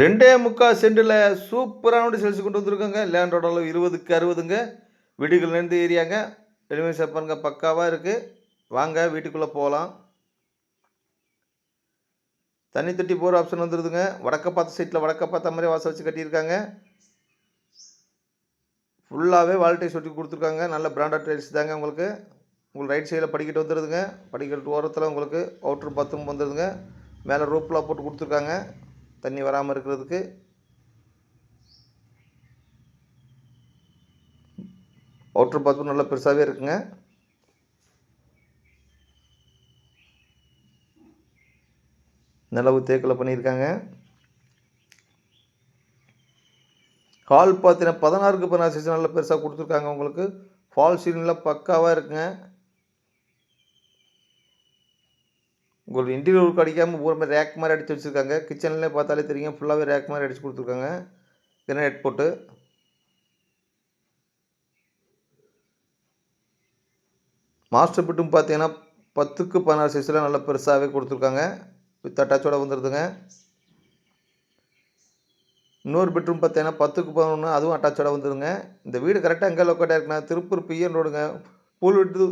ரெண்டே முக்கால் சென்டில் சூப்பரான வண்டி செலுத்தி கொண்டு வந்திருக்கோங்க. லேண்ட் அளவு இருபதுக்கு அறுபதுங்க. வீடுகள் ஏரியாங்க. டெலிவரி பாருங்க பக்காவாக இருக்குது வாங்க வீட்டுக்குள்ளே போகலாம் தண்ணி தொட்டி போகிற ஆப்ஷன் வந்துடுதுங்க வடக்க பார்த்த சைட்டில் வடக்க பார்த்த மாதிரி வாசல் வச்சு கட்டியிருக்காங்க. ஃபுல்லாகவே வால்டேஜ் சொட்டி கொடுத்துருக்காங்க. நல்ல பிராண்டட் டைல்ஸ் தாங்க உங்களுக்கு. உங்களுக்கு ரைட் சைடில் படிக்கட்டு வந்துடுதுங்க படிக்கட்டு ஓரத்தில் உங்களுக்கு அவுட்ரு பாத்ரூம் வந்துடுதுங்க மேலே ரூப்லாம் போட்டு கொடுத்துருக்காங்க. தண்ணி வராமல் இருக்கிறதுக்கு அவுட்ரு பாத்ரூம் நல்லா பெருசாகவே இருக்குங்க. நிலவு தேக்கில் பண்ணியிருக்காங்க. ஹால் பார்த்தீங்கன்னா பதினாறுக்கு பதினாறு சீசன் நல்லா பெருசாக கொடுத்துருக்காங்க உங்களுக்கு. ஃபால் சீலிங்லாம் பக்காவாக இருக்குங்க. உங்களுக்கு இன்டீரியர் ஒர்க் அடிக்காமல் பூரா மாதிரி ரேக் மாதிரி அடித்து வச்சுருக்காங்க. கிச்சன்லேயே பார்த்தாலே தெரியும் ஃபுல்லாகவே ரேக் மாதிரி அடித்து கொடுத்துருக்காங்க. கிரனைட் போட்டு மாஸ்டர் பெட்ரூம் பார்த்தீங்கன்னா பத்துக்கு பதினாறு சைஸில் நல்லா பெருசாகவே கொடுத்துருக்காங்க. வித் அட்டாச்சோட வந்துடுதுங்க இன்னொரு பெட்ரூம் பார்த்தீங்கன்னா பத்துக்கு பதினொன்று அதுவும் அட்டாச்சோட வந்துடுங்க இந்த வீடு கரெக்டாக எங்கே லொக்கேட்டாக இருக்குன்னா திருப்பூர் பிஎன் ரோடுங்க பூல் விட்டு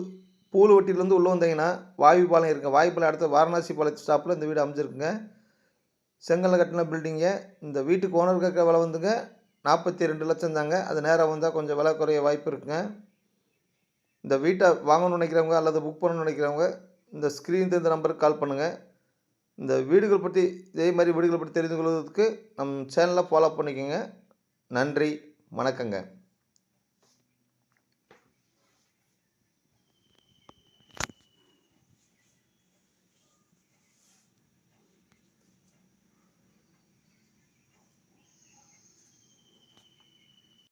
பூலுவட்டிலேருந்து உள்ளே வந்தீங்கன்னா வாயு பாலம் இருக்குது வாயு பாலம் அடுத்த வாரணாசி பாலம் ஸ்டாப்பில் இந்த வீடு அமைஞ்சிருக்குங்க. செங்கல்ல கட்டின பில்டிங்கு இந்த வீட்டுக்கு ஓனர் கேட்க விலை வந்துங்க. நாற்பத்தி ரெண்டு லட்சம் தாங்க. அது நேராக வந்தால் கொஞ்சம் விலை குறைய வாய்ப்பு இருக்குங்க. இந்த வீட்டை வாங்கணும்னு நினைக்கிறவங்க அல்லது புக் பண்ணணும்னு நினைக்கிறவங்க இந்த ஸ்க்ரீன் இந்த நம்பருக்கு கால் பண்ணுங்கள் இந்த வீடுகள் பற்றி இதே மாதிரி வீடுகளை பற்றி தெரிந்து கொள்வதற்கு நம் சேனலை ஃபாலோ பண்ணிக்கோங்க. நன்றி. வணக்கங்க.